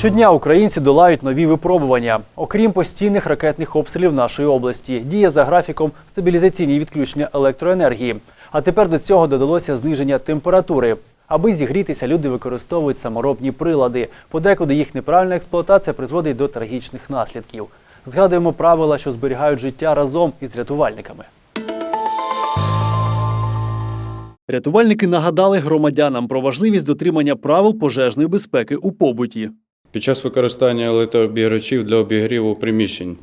Щодня українці долають нові випробування. Окрім постійних ракетних обстрілів нашої області, діє за графіком стабілізаційні відключення електроенергії. А тепер до цього додалося зниження температури. Аби зігрітися, люди використовують саморобні прилади. Подекуди їх неправильна експлуатація призводить до трагічних наслідків. Згадуємо правила, що зберігають життя разом із рятувальниками. Рятувальники нагадали громадянам про важливість дотримання правил пожежної безпеки у побуті. Під час використання електрообіграчів для обігріву приміщень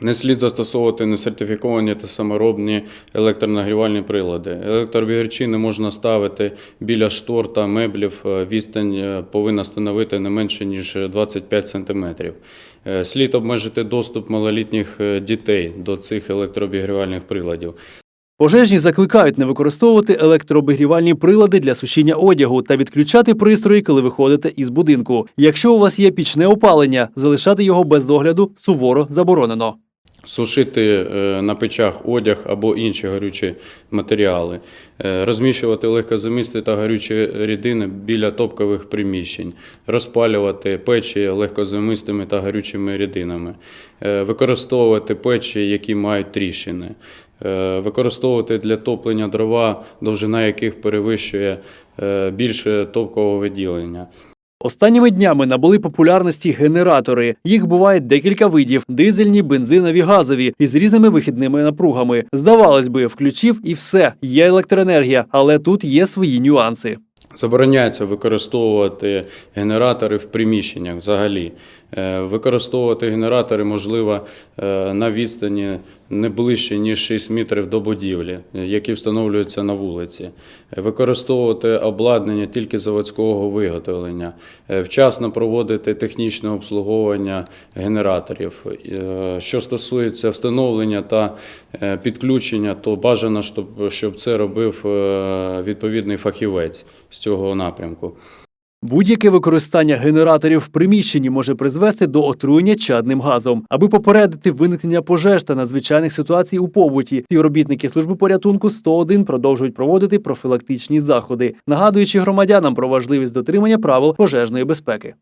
не слід застосовувати несертифіковані та саморобні електронагрівальні прилади. Електрообіграчі не можна ставити біля штор та меблів. Е, Відстань е, повинна становити не менше ніж 25 см. Слід обмежити доступ малолітніх е, дітей до цих електрообігрівальних приладів. Пожежні закликають не використовувати електрообігрівальні прилади для сушіння одягу та відключати пристрої, коли виходите із будинку. Якщо у вас є пічне опалення, залишати його без догляду суворо заборонено. Сушити е, на печах одяг або інші горючі матеріали, Е, розміщувати легкозамісти та горючі рідини біля топкових приміщень, розпалювати печі легкозамистими та горючими рідинами, Е, використовувати печі, які мають тріщини, використовувати для топлення дрова, довжина яких перевищує е, більше топкового виділення. Останніми днями набули популярності генератори. Їх буває декілька видів: дизельні, бензинові, газові із різними вихідними напругами. Здавалось би, включив і все, є електроенергія, але тут є свої нюанси. Забороняється використовувати генератори в приміщеннях взагалі. Е, Використовувати генератори можливо е, на відстані не ближче, ніж 6 метрів до будівлі, які встановлюються на вулиці. Е, Використовувати обладнання тільки заводського виготовлення. Вчасно проводити технічне обслуговування генераторів. Що стосується встановлення та підключення, то бажано, щоб, це робив відповідний фахівець з цього напрямку. Будь-яке використання генераторів в приміщенні може призвести до отруєння чадним газом. Аби попередити виникнення пожеж та надзвичайних ситуацій у побуті, співробітники служби порятунку 101 продовжують проводити профілактичні заходи, нагадуючи громадянам про важливість дотримання правил пожежної безпеки.